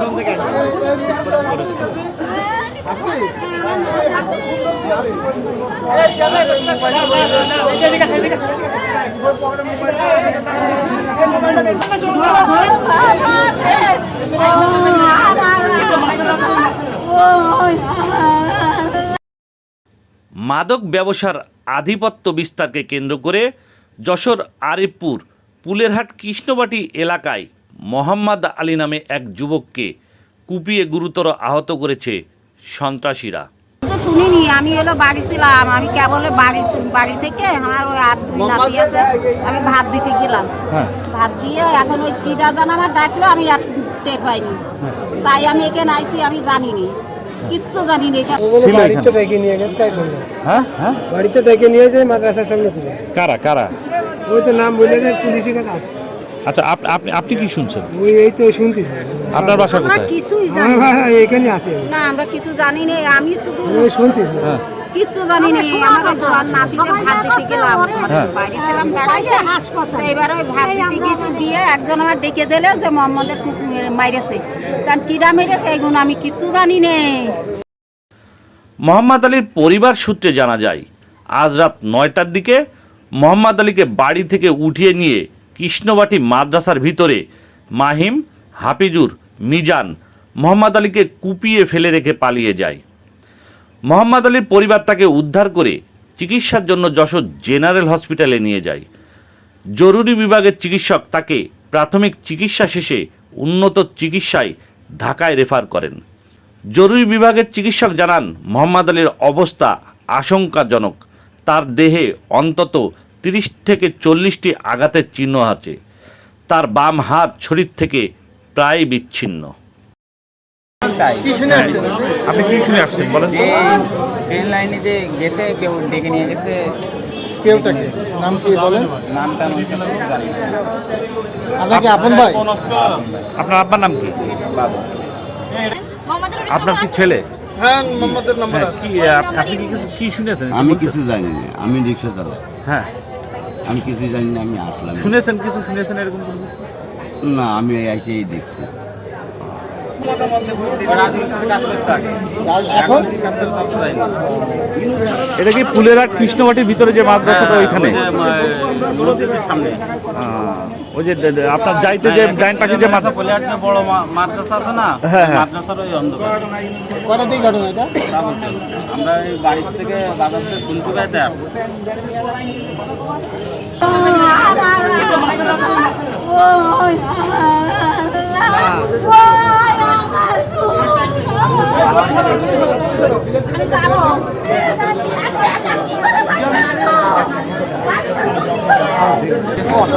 কোন থেকে মাদক ব্যবসার আধিপত্য বিস্তারকে কেন্দ্র করে যশোর আরিফপুর পুলেরহাট কৃষ্ণবাটি এলাকায় মোহাম্মদ আলী নামে এক যুবককে কুপিয়ে গুরুতর আহত করেছে সন্ত্রাসীরা। তো শুনিনি আমি এলো বাড়ি ছিলাম আমি কেবল বাড়ি বাড়ি থেকে আমার ওই আর দুই নাতি আছে আমি ভাত দিতে গেলাম। ভাত দিয়ে এখন ওই জান আমার ডাকলো আমি আর টের পাইনি। তাই আমি এখানে আইসি আমি জানিনি। কিচ্ছু জানি না বাড়িতে ডেকে নিয়ে গেছে তাই শুনলাম হ্যাঁ হ্যাঁ। বাড়িতে ডেকে নিয়ে যায় মাদ্রাসার সামনে কারা কারা? ওই তো নাম বলে দেয় পুলিশের কাছে। আচ্ছা আপ- আপনি আপনি কি শুনছেন? ওই এই তো শুনতেছি আপনার বাসা কোথায়? কিছুই জানি না। এখানে আছে। না আমরা কিছু জানি না আমি শুধু আমি ওই শুনতেছি হ্যাঁ। কিচ্ছু জানি না আমার জোয়ান নাতিদের ভাত দিতে গেলাম। হ্যাঁ। ছিলাম দাঁড়াইছে হাসপাতাল। এবার ওই ভাত দিতে গেছে দিয়ে একজন আমার ডেকে দিলে যে মোহাম্মদের কুকুর মাইরেছে। কারণ কিরা মেরেছে এইগুলো আমি কিচ্ছু জানি না। মোহাম্মদ আলীর পরিবার সূত্রে জানা যায় আজ রাত নয়টার দিকে মোহাম্মদ আলীকে বাড়ি থেকে উঠিয়ে নিয়ে কৃষ্ণবাটি মাদ্রাসার ভিতরে মাহিম, হাফিজুর, মিজান, মোহাম্মদ আলীকে কুপিয়ে ফেলে রেখে পালিয়ে যায়। মোহাম্মদ আলীর পরিবার তাকে উদ্ধার করে চিকিৎসার জন্য যশোর জেনারেল হসপিটালে নিয়ে যায়। জরুরি বিভাগের চিকিৎসক তাকে প্রাথমিক চিকিৎসা শেষে উন্নত চিকিৎসায় ঢাকায় রেফার করেন। জরুরি বিভাগের চিকিৎসক জানান, মোহাম্মদ আলীর অবস্থা আশঙ্কাজনক। তার দেহে অন্তত তিরিশ থেকে চল্লিশটি আঘাতের চিহ্ন আছে। তার বাম হাত শরীর থেকে প্রায় বিচ্ছিন্ন। আপনি? কি শুনে আসছেন বলেন ট্রেন লাইনে যে গেছে কেউ ডেকে নিয়ে গেছে। কেউটাকে? নাম কি বলেন? নামটা আমি ঠিক জানি না। আপনার কি আপন ভাই? আপনার আব্বার নাম কি? আপনার কি ছেলে? হ্যাঁ হ্যাঁ, আপনি কি কিছু কি শুনেছেন? আমি কিছু জানি না আমি রিক্সা চালাই হ্যাঁ। আমি কিছু জানি না আমি আসলাম। শুনেছেন কিছু? শুনেছেন এরকম? না আমি এসেই দেখছি। এটা কি ফুলেরহাট কৃষ্ণবাটির ভিতরে যে মাদ্রাসাটা ওইখানে? ওই যে, সামনে। ওই যে আপনার যাইতে যে ডাইন পাশে যে মাদ্রাসা যে বড় মা- মাদ্রাসা আছে না হ্যাঁ, হ্যাঁ। মাদ্রাসার ওই অন্ধকার। কটা দিক ঘটনা এটা। আমরা এই বাড়ি থেকে বাজার থেকে শুনতে পাই দেখ আমার Come on.